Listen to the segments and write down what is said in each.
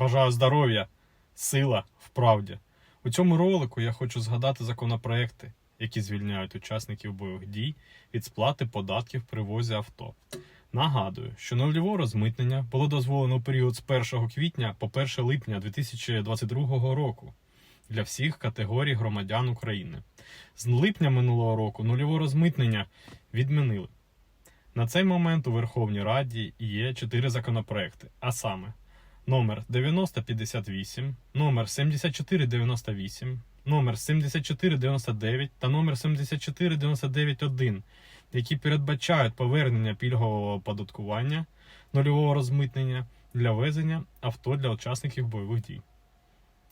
Бажаю здоров'я, сила в правді. У цьому ролику я хочу згадати законопроекти, які звільняють учасників бойових дій від сплати податків при ввозі авто. Нагадую, що нульове розмитнення було дозволено у період з 1 квітня по 1 липня 2022 року для всіх категорій громадян України. З липня минулого року нульове розмитнення відмінили. На цей момент у Верховній Раді є чотири законопроекти, а саме номер 9058, номер 7498, номер 7499 та номер 74991, які передбачають повернення пільгового оподаткування нульового розмитнення для везення авто для учасників бойових дій.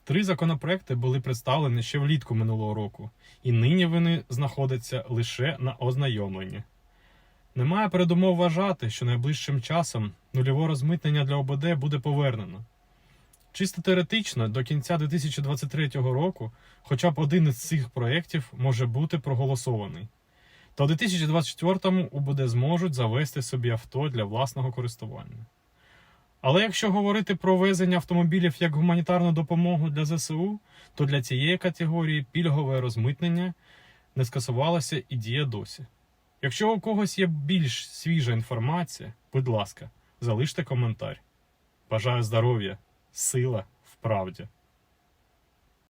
Три законопроекти були представлені ще влітку минулого року, і нині вони знаходяться лише на ознайомленні. Немає передумов вважати, що найближчим часом нульове розмитнення для ОБД буде повернено. Чисто теоретично, до кінця 2023 року хоча б один із цих проєктів може бути проголосований. То у 2024-му УБД зможуть завести собі авто для власного користування. Але якщо говорити про везення автомобілів як гуманітарну допомогу для ЗСУ, то для цієї категорії пільгове розмитнення не скасувалося і діє досі. Якщо у когось є більш свіжа інформація, будь ласка, залиште коментар. Бажаю здоров'я, сила в правді.